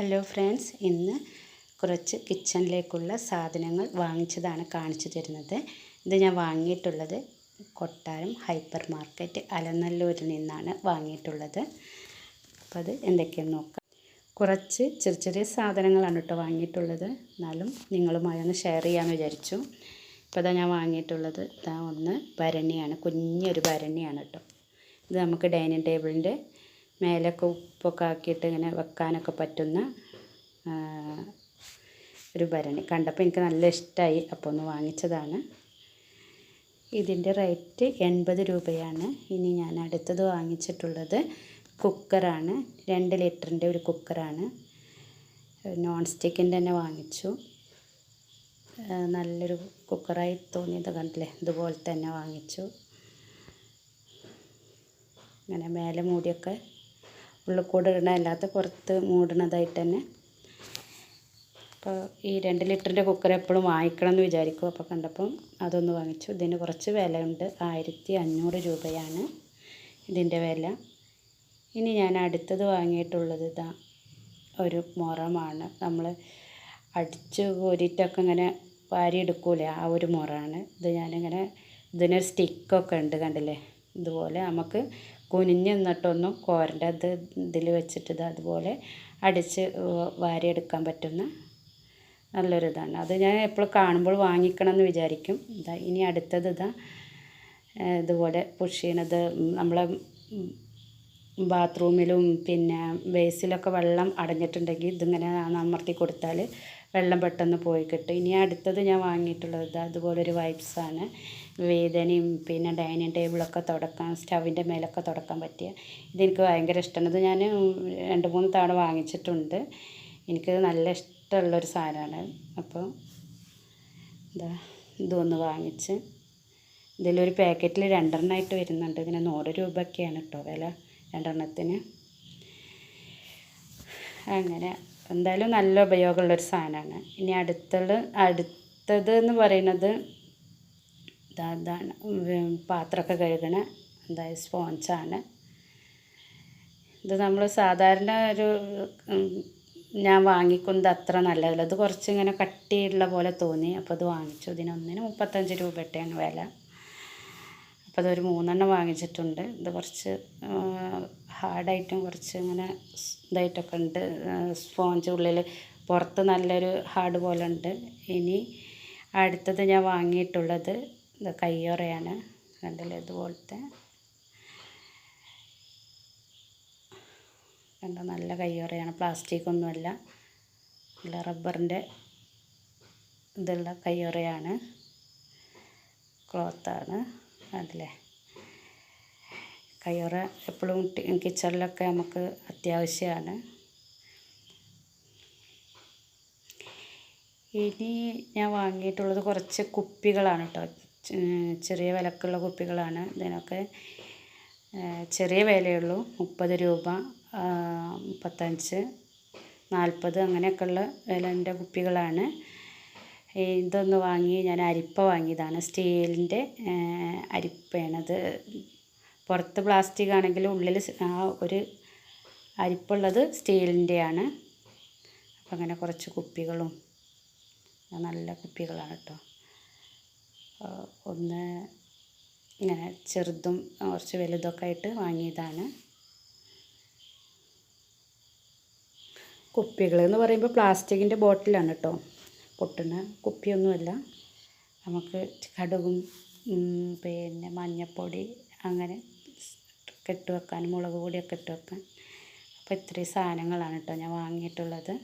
Hello friends ഇന്ന് കുറച്ച് കിച്ചണിലേക്കുള്ള സാധനങ്ങൾ വാങ്ങിച്ചതാണ് കാണിച്ചു തരുന്നത്. ഇത് ഞാൻ വാങ്ങിയിട്ടുള്ളത് കൊട്ടാരം ഹൈപ്പർ മാർക്കറ്റ് അലനല്ലൂരിൽ നിന്നാണ് വാങ്ങിയിട്ടുള്ളത്. അപ്പോൾ അത് എന്തൊക്കെയെന്ന് നോക്കാം. കുറച്ച് ചെറിയ ചെറിയ സാധനങ്ങളാണ് കേട്ടോ വാങ്ങിയിട്ടുള്ളത്. എന്നാലും നിങ്ങളുമായി ഒന്ന് ഷെയർ ചെയ്യാമെന്ന് വിചാരിച്ചു. ഇപ്പോൾ ഇതാ ഞാൻ വാങ്ങിയിട്ടുള്ളത്. ഇതാ ഒന്ന് ഭരണിയാണ് കുഞ്ഞൊരു ഭരണിയാണ് കേട്ടോ. ഇത് നമുക്ക് ഡൈനിങ് ടേബിളിന്റെ മേലൊക്കെ ഉപ്പൊക്കെ ആക്കിയിട്ട് ഇങ്ങനെ വെക്കാനൊക്കെ പറ്റുന്ന ഒരു ഭരണി. കണ്ടപ്പോൾ എനിക്ക് നല്ല ഇഷ്ടമായി അപ്പോൾ ഒന്ന് വാങ്ങിച്ചതാണ്. ഇതിന്റെ റേറ്റ് എൺപത് രൂപയാണ്. ഇനി ഞാൻ അടുത്തത് വാങ്ങിച്ചിട്ടുള്ളത് കുക്കറാണ്. രണ്ട് ലിറ്ററിന്റെ ഒരു കുക്കറാണ്. നോൺ സ്റ്റിക്കിന്റെ തന്നെ വാങ്ങിച്ചു. നല്ലൊരു കുക്കറായി തോന്നിയത് കണ്ടില്ലേ? ഇതുപോലെ തന്നെ വാങ്ങിച്ചു. അങ്ങനെ മേലെ മൂടിയൊക്കെ ഉള്ളിൽ കൂടെ ഇടണ അല്ലാത്ത പുറത്ത് മൂടണതായിട്ട് തന്നെ. അപ്പോൾ ഈ രണ്ട് ലിറ്ററിന്റെ കുക്കർ എപ്പോഴും വാങ്ങിക്കണം എന്ന് വിചാരിക്കും അപ്പോൾ കണ്ടപ്പം അതൊന്ന് വാങ്ങിച്ചു. ഇതിന് കുറച്ച് വിലയുണ്ട്. ആയിരത്തി അഞ്ഞൂറ് രൂപയാണ് ഇതിന്റെ വില. ഇനി ഞാൻ അടുത്തത് വാങ്ങിയിട്ടുള്ളത് ഇതാ ഒരു മുറമാണ്. നമ്മൾ അടിച്ച് കോരിയിട്ടൊക്കെ ഇങ്ങനെ വാരിയെടുക്കൂലേ ആ ഒരു മുറമാണ് ഇത് ഞാനിങ്ങനെ ഇതിനൊരു സ്റ്റിക്കൊക്കെ ഉണ്ട് കണ്ടില്ലേ? ഇതുപോലെ നമുക്ക് കുനിഞ്ഞ് നിന്നിട്ടൊന്നും കോരണ്ട. അത് ഇതിൽ വെച്ചിട്ട് ഇത് അതുപോലെ അടിച്ച് വാരിയെടുക്കാൻ പറ്റുന്ന നല്ലൊരിതാണ്. അത് ഞാൻ എപ്പോഴും കാണുമ്പോൾ വാങ്ങിക്കണം എന്ന് വിചാരിക്കും. ഇതാ ഇനി അടുത്തത് ഇതാ ഇതുപോലെ പുഷ് ചെയ്യണത് നമ്മളെ ബാത്റൂമിലും പിന്നെ ബേസിലൊക്കെ വെള്ളം അടഞ്ഞിട്ടുണ്ടെങ്കിൽ ഇതിങ്ങനെ അമർത്തി കൊടുത്താൽ വെള്ളം പെട്ടെന്ന് പോയി കിട്ടും. ഇനി അടുത്തത് ഞാൻ വാങ്ങിയിട്ടുള്ളത് അതുപോലൊരു വൈപ്സാണ് വേദനയും പിന്നെ ഡൈനിങ് ടേബിളൊക്കെ തുടക്കാൻ സ്റ്റവിന്റെ മേലൊക്കെ തുടക്കാൻ പറ്റിയ ഇതെനിക്ക് ഭയങ്കര ഇഷ്ടമാണ് ഇത് ഞാൻ രണ്ട് മൂന്ന് തവണ വാങ്ങിച്ചിട്ടുണ്ട്. എനിക്കത് നല്ല ഇഷ്ടമുള്ളൊരു സാധനമാണ്. അപ്പോൾ എന്താ ഇതൊന്ന് വാങ്ങിച്ച് ഇതിലൊരു പാക്കറ്റിൽ രണ്ടെണ്ണമായിട്ട് വരുന്നുണ്ട്. ഇതിന് നൂറ് രൂപയൊക്കെയാണ് കേട്ടോ വില രണ്ടെണ്ണത്തിന്. അങ്ങനെ എന്തായാലും നല്ല ഉപയോഗമുള്ളൊരു സാധനമാണ്. ഇനി അടുത്തുള്ള അടുത്തത് എന്ന് പറയുന്നത് ഇതാ ഇതാണ് പാത്രമൊക്കെ കഴുകണ എന്തായ സ്പോഞ്ചാണ്. ഇത് നമ്മൾ സാധാരണ ഒരു ഞാൻ വാങ്ങിക്കുന്നത് അത്ര നല്ലതല്ല. അത് കുറച്ച് ഇങ്ങനെ കട്ടിയുള്ള പോലെ തോന്നി. അപ്പോൾ അത് വാങ്ങിച്ചു. ഇതിനൊന്നിന് മുപ്പത്തഞ്ച് രൂപയുടെയാണ് വില. അപ്പോൾ അതൊരു മൂന്നെണ്ണം വാങ്ങിച്ചിട്ടുണ്ട്. ഇത് കുറച്ച് ഹാർഡായിട്ടും കുറച്ച് ഇങ്ങനെ ഇതായിട്ടൊക്കെ ഉണ്ട്. സ്പോഞ്ച് ഉള്ളിൽ പുറത്ത് നല്ലൊരു ഹാർഡ് പോലെ ഉണ്ട്. ഇനി അടുത്തത് ഞാൻ വാങ്ങിയിട്ടുള്ളത് ഇത് കയ്യോറയാണ്. കണ്ടില്ലേ? ഇതുപോലത്തെ. കണ്ടോ? നല്ല കയ്യോറയാണ്. പ്ലാസ്റ്റിക് ഒന്നുമല്ല. നല്ല റബ്ബറിന്റെ ഇതുള്ള കയ്യോറയാണ്. ക്ലോത്താണ് അതിലെ കയ്യോറ എപ്പോഴും കിച്ചണിലൊക്കെ നമുക്ക് അത്യാവശ്യമാണ് ഇനി ഞാൻ വാങ്ങിയിട്ടുള്ളത് കുറച്ച് കുപ്പികളാണ് കേട്ടോ ചെറിയ വിലക്കുള്ള കുപ്പികളാണ്. ഇതിനൊക്കെ ചെറിയ വിലയുള്ളൂ. മുപ്പത് രൂപ മുപ്പത്തഞ്ച് നാൽപ്പത് അങ്ങനെയൊക്കെയുള്ള വിലന്റെ കുപ്പികളാണ്. ഇതൊന്ന് വാങ്ങി ഞാൻ അരിപ്പ വാങ്ങിയതാണ്. സ്റ്റീലിന്റെ അരിപ്പയാണത് പുറത്ത് പ്ലാസ്റ്റിക് ആണെങ്കിലും ഉള്ളിൽ ആ ഒരു അരിപ്പുള്ളത് സ്റ്റീലിന്റെയാണ്. അപ്പം അങ്ങനെ കുറച്ച് കുപ്പികളും നല്ല കുപ്പികളാണ് കേട്ടോ. ഒന്ന് ഇങ്ങനെ ചെറുതും കുറച്ച് വലുതൊക്കെ ആയിട്ട് വാങ്ങിയതാണ്. കുപ്പികൾ എന്ന് പറയുമ്പോൾ പ്ലാസ്റ്റിക്കിന്റെ ബോട്ടിലാണ് കേട്ടോ. പൊട്ടുന്ന കുപ്പിയൊന്നുമല്ല. നമുക്ക് കടുകും പിന്നെ മഞ്ഞൾപ്പൊടി അങ്ങനെ കെട്ട് വെക്കാൻ മുളക് പൊടിയൊക്കെ ഇട്ട് വെക്കാൻ. അപ്പോൾ ഇത്രയും സാധനങ്ങളാണ് കേട്ടോ ഞാൻ വാങ്ങിയിട്ടുള്ളത്.